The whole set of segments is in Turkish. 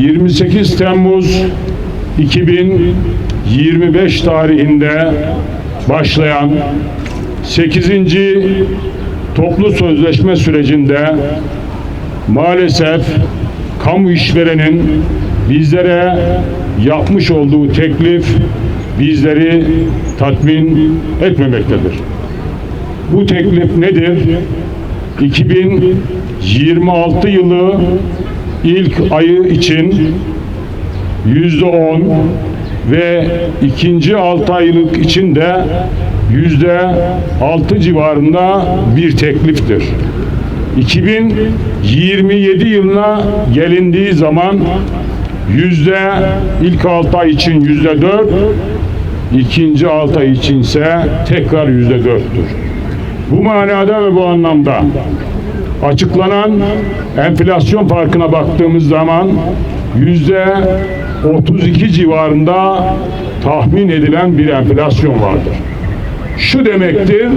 28 Temmuz 2025 tarihinde başlayan 8. toplu sözleşme sürecinde maalesef kamu işverenin bizlere yapmış olduğu teklif bizleri tatmin etmemektedir. Bu teklif nedir? 2026 yılı ilk ayı için yüzde on ve ikinci altı aylık için de yüzde altı civarında bir tekliftir. 2027 yılına gelindiği zaman yüzde ilk altı ay için yüzde dört, ikinci altı ay içinse tekrar yüzde dörttür. Bu manada ve bu anlamda açıklanan enflasyon farkına baktığımız zaman yüzde 32 civarında tahmin edilen bir enflasyon vardır. Şu demektir,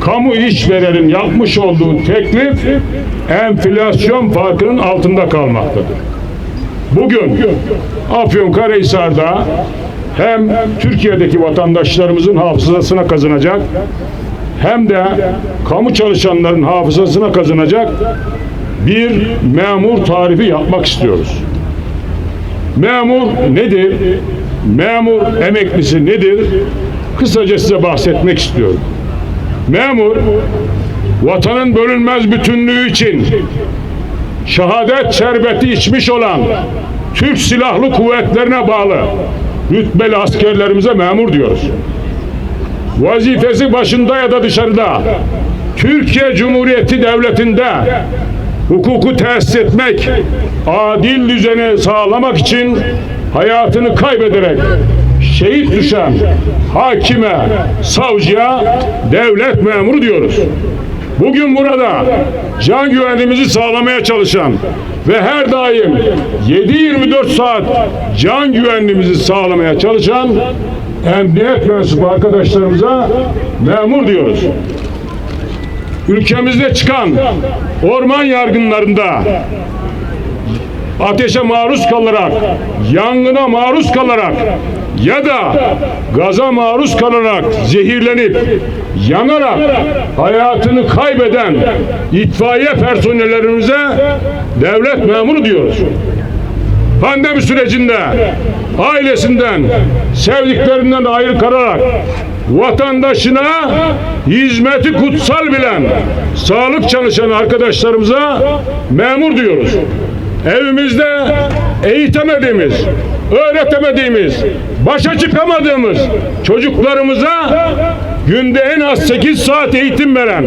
kamu işverenin yapmış olduğu teklif enflasyon farkının altında kalmaktadır. Bugün Afyonkarahisar'da hem Türkiye'deki vatandaşlarımızın hafızasına kazanacak hem de kamu çalışanların hafızasına kazanacak bir memur tarifi yapmak istiyoruz. Memur nedir? Memur emeklisi nedir? Kısaca size bahsetmek istiyorum. Memur vatanın bölünmez bütünlüğü için şehadet şerbeti içmiş olan Türk Silahlı Kuvvetlerine bağlı rütbeli askerlerimize memur diyoruz vazifesi başında ya da dışarıda Türkiye Cumhuriyeti Devleti'nde hukuku tesis etmek, adil düzeni sağlamak için hayatını kaybederek şehit düşen hakime, savcıya devlet memuru diyoruz. Bugün burada can güvenliğimizi sağlamaya çalışan ve her daim 7-24 saat can güvenliğimizi sağlamaya çalışan emniyet mensubu arkadaşlarımıza memur diyoruz. Ülkemizde çıkan orman yargınlarında ateşe maruz kalarak, yangına maruz kalarak ya da gaza maruz kalarak zehirlenip yanarak hayatını kaybeden itfaiye personellerimize devlet memuru diyoruz. Pandemi sürecinde ailesinden, sevdiklerinden ayrı kalarak vatandaşına hizmeti kutsal bilen sağlık çalışan arkadaşlarımıza memur diyoruz. Evimizde eğitemediğimiz, öğretemediğimiz, başa çıkamadığımız çocuklarımıza günde en az 8 saat eğitim veren,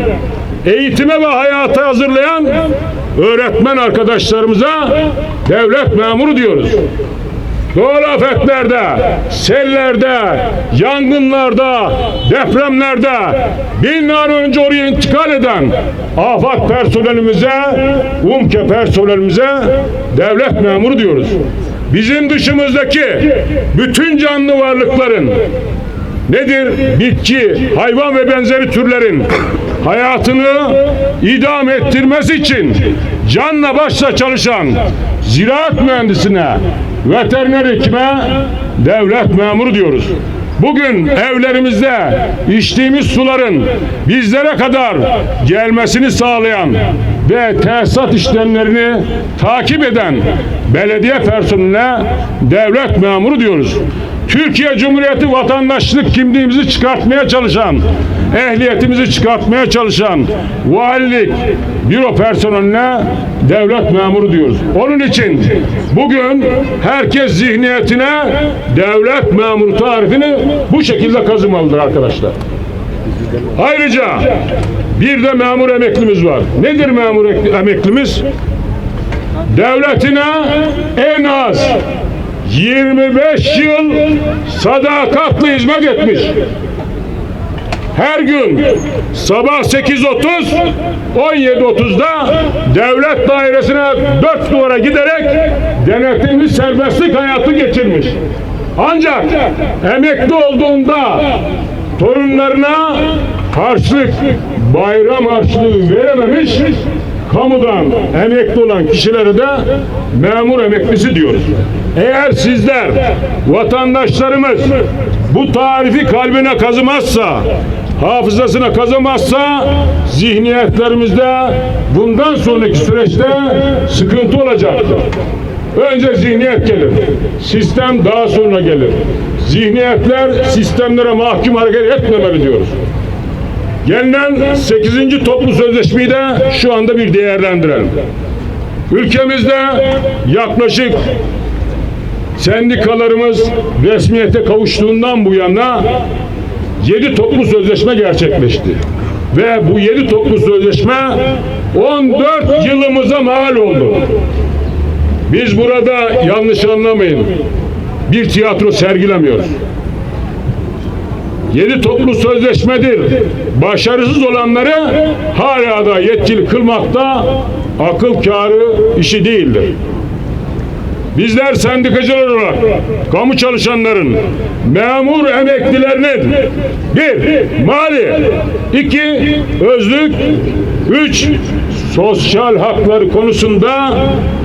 eğitime ve hayata hazırlayan öğretmen arkadaşlarımıza devlet memuru diyoruz. Doğal afetlerde, sellerde, yangınlarda, depremlerde bin an önce oraya intikal eden afat personelimize, UMKE personelimize devlet memuru diyoruz. Bizim dışımızdaki bütün canlı varlıkların nedir? Bitki, hayvan ve benzeri türlerin hayatını idam ettirmesi için canla başla çalışan ziraat mühendisine, veteriner hekime devlet memuru diyoruz. Bugün evlerimizde içtiğimiz suların bizlere kadar gelmesini sağlayan ve tesisat işlemlerini takip eden belediye personeline devlet memuru diyoruz. Türkiye Cumhuriyeti vatandaşlık kimliğimizi çıkartmaya çalışan, ehliyetimizi çıkartmaya çalışan valilik, büro personeline devlet memuru diyoruz. Onun için bugün herkes zihniyetine devlet memuru tarifini bu şekilde kazımalıdır arkadaşlar. Ayrıca bir de memur emeklimiz var. Nedir memur ek- emeklimiz? Devletine en az 25 yıl sadakatli hizmet etmiş. Her gün sabah 8.30 17.30'da devlet dairesine dört duvara giderek denetimli serbestlik hayatı geçirmiş. Ancak emekli olduğunda torunlarına harçlık, bayram harçlığı verememiş, kamudan emekli olan kişilere de memur emeklisi diyoruz. Eğer sizler vatandaşlarımız bu tarifi kalbine kazımazsa, hafızasına kazımazsa zihniyetlerimizde bundan sonraki süreçte sıkıntı olacaktır. Önce zihniyet gelir. Sistem daha sonra gelir. Zihniyetler sistemlere mahkum hareket etmemeli diyoruz. Gelinen 8. toplu sözleşmeyi de şu anda bir değerlendirelim. Ülkemizde yaklaşık sendikalarımız resmiyete kavuştuğundan bu yana 7 toplu sözleşme gerçekleşti. Ve bu 7 toplu sözleşme 14 yılımıza mal oldu. Biz burada yanlış anlamayın. Bir tiyatro sergilemiyoruz. Yedi toplu sözleşmedir. Başarısız olanları hala da yetkili kılmakta akıl kârı işi değildir. Bizler sendikacılar olarak kamu çalışanların, memur emeklilerinin bir, mali, iki, özlük, üç, sosyal hakları konusunda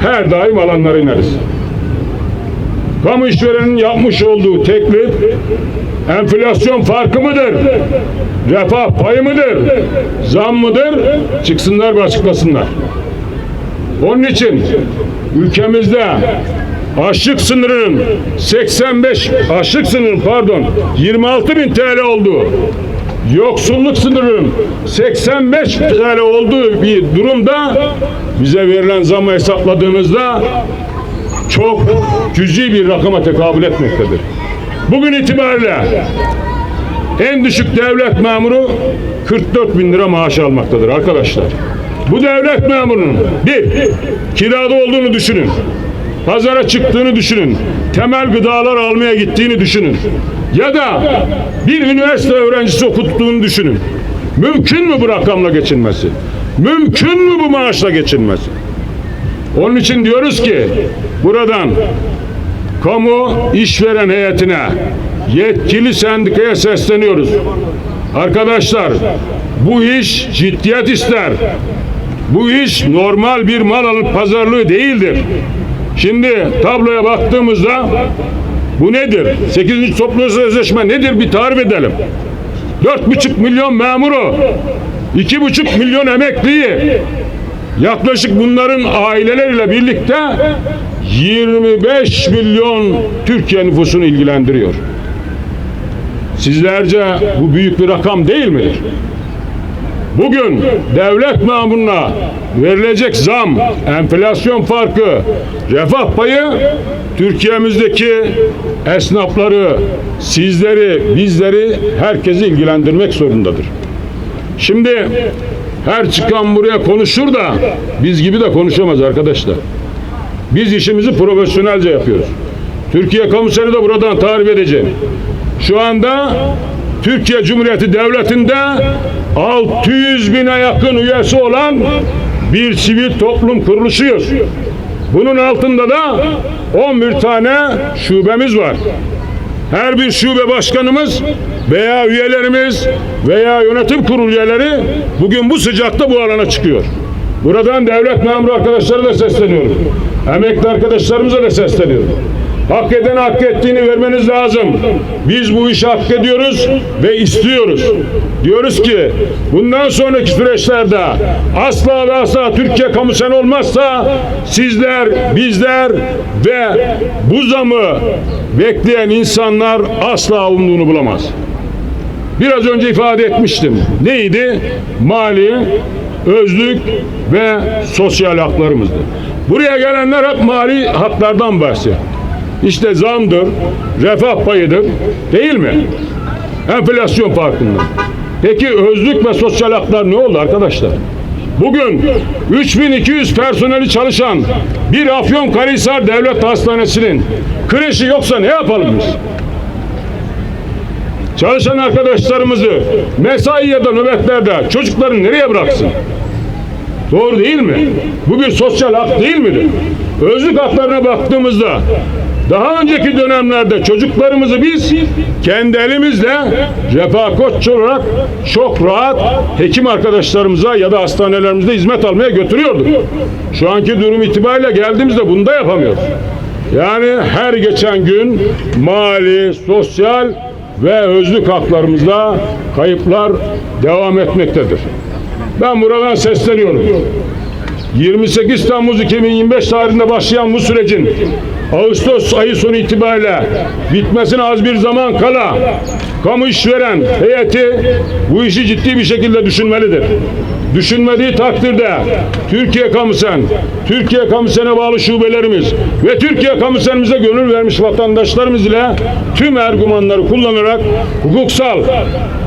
her daim alanlara ineriz. Kamu işverenin yapmış olduğu teklif enflasyon farkı mıdır? Refah payı mıdır? Zam mıdır? Çıksınlar ve açıklasınlar. Onun için ülkemizde açlık sınırının 85 açlık sınırının pardon 26 bin TL olduğu yoksulluk sınırının 85 TL olduğu bir durumda bize verilen zamı hesapladığımızda çok cüzi bir rakama tekabül etmektedir. Bugün itibariyle en düşük devlet memuru 44 bin lira maaş almaktadır arkadaşlar. Bu devlet memurunun bir, kirada olduğunu düşünün. Pazara çıktığını düşünün. Temel gıdalar almaya gittiğini düşünün. Ya da bir üniversite öğrencisi okuttuğunu düşünün. Mümkün mü bu rakamla geçinmesi? Mümkün mü bu maaşla geçinmesi? Onun için diyoruz ki buradan kamu işveren heyetine yetkili sendikaya sesleniyoruz. Arkadaşlar bu iş ciddiyet ister. Bu iş normal bir mal alıp pazarlığı değildir. Şimdi tabloya baktığımızda bu nedir? 8. toplu sözleşme nedir bir tarif edelim. 4,5 milyon memuru, 2,5 milyon emekliyi, yaklaşık bunların aileleriyle birlikte 25 milyon Türkiye nüfusunu ilgilendiriyor. Sizlerce bu büyük bir rakam değil midir? Bugün devlet memuruna verilecek zam, enflasyon farkı, refah payı Türkiye'mizdeki esnafları, sizleri, bizleri, herkesi ilgilendirmek zorundadır. Şimdi her çıkan buraya konuşur da biz gibi de konuşamaz arkadaşlar. Biz işimizi profesyonelce yapıyoruz. Türkiye kamusunu da buradan tarif edeceğim. Şu anda Türkiye Cumhuriyeti Devleti'nde 600 bine yakın üyesi olan bir sivil toplum kuruluşuyuz. Bunun altında da 11 tane şubemiz var. Her bir şube başkanımız veya üyelerimiz veya yönetim kurulu üyeleri bugün bu sıcakta bu alana çıkıyor. Buradan devlet memuru arkadaşlara da sesleniyorum. Emekli arkadaşlarımıza da sesleniyorum. Hak eden hak ettiğini vermeniz lazım. Biz bu işi hak ediyoruz ve istiyoruz. Diyoruz ki bundan sonraki süreçlerde asla ve asla Türkiye kamu sen olmazsa sizler, bizler ve bu zamı bekleyen insanlar asla umduğunu bulamaz. Biraz önce ifade etmiştim. Neydi? Mali, özlük ve sosyal haklarımızdı. Buraya gelenler hep mali haklardan bahsediyor. İşte zamdır, refah payıdır, değil mi? Enflasyon farkında. Peki özlük ve sosyal haklar ne oldu arkadaşlar? Bugün 3200 personeli çalışan bir Afyonkarahisar Devlet Hastanesi'nin kreşi yoksa ne yapalım biz? Çalışan arkadaşlarımızı mesai ya da nöbetlerde çocukları nereye bıraksın? Doğru değil mi? Bu bir sosyal hak değil midir? Özlük haklarına baktığımızda daha önceki dönemlerde çocuklarımızı biz kendi elimizle refah olarak çok rahat hekim arkadaşlarımıza ya da hastanelerimizde hizmet almaya götürüyorduk. Şu anki durum itibariyle geldiğimizde bunu da yapamıyoruz. Yani her geçen gün mali, sosyal ve özlük haklarımızda kayıplar devam etmektedir. Ben buradan sesleniyorum. 28 Temmuz 2025 tarihinde başlayan bu sürecin Ağustos ayı sonu itibariyle bitmesine az bir zaman kala kamu işveren heyeti bu işi ciddi bir şekilde düşünmelidir. Düşünmediği takdirde Türkiye Kamusen, Türkiye Kamusen'e bağlı şubelerimiz ve Türkiye Kamusen'imize gönül vermiş vatandaşlarımız ile tüm ergumanları kullanarak hukuksal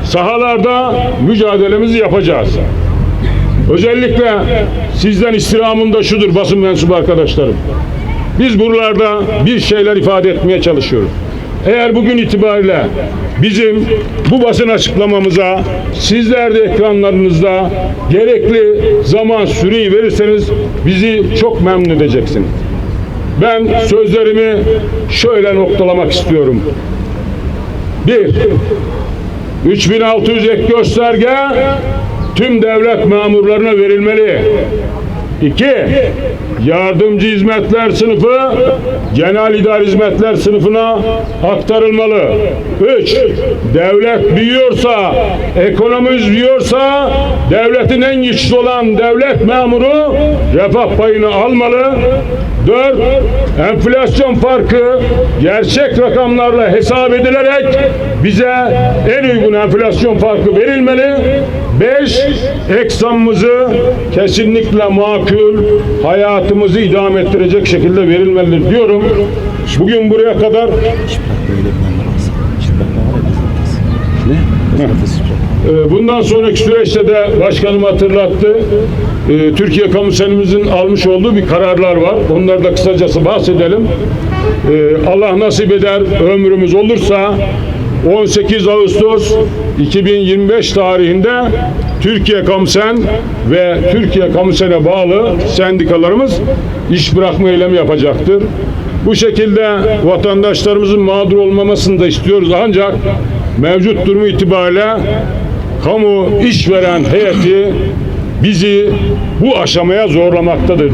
sahalarda mücadelemizi yapacağız. Özellikle sizden istirhamım da şudur basın mensubu arkadaşlarım. Biz buralarda bir şeyler ifade etmeye çalışıyoruz. Eğer bugün itibariyle bizim bu basın açıklamamıza sizler de ekranlarınızda gerekli zaman süreyi verirseniz bizi çok memnun edeceksiniz. Ben sözlerimi şöyle noktalamak istiyorum. Bir, 3600 ek gösterge tüm devlet memurlarına verilmeli. İki, yardımcı hizmetler sınıfı genel idari hizmetler sınıfına aktarılmalı. Üç, devlet büyüyorsa, ekonomimiz büyüyorsa devletin en güçlü olan devlet memuru refah payını almalı. Dört, enflasyon farkı gerçek rakamlarla hesap edilerek bize en uygun enflasyon farkı verilmeli. Beş, eksamımızı kesinlikle makul, hayatımızı idame ettirecek şekilde verilmelidir diyorum. Bugün buraya kadar. Ee, Bundan sonraki süreçte de başkanım hatırlattı. Ee, Türkiye Kamu Senimizin almış olduğu bir kararlar var. Onları da kısacası bahsedelim. Ee, Allah nasip eder ömrümüz olursa 18 Ağustos 2025 tarihinde Türkiye Kamusen ve Türkiye Kamusen'e bağlı sendikalarımız iş bırakma eylemi yapacaktır. Bu şekilde vatandaşlarımızın mağdur olmamasını da istiyoruz ancak mevcut durumu itibariyle kamu işveren heyeti bizi bu aşamaya zorlamaktadır.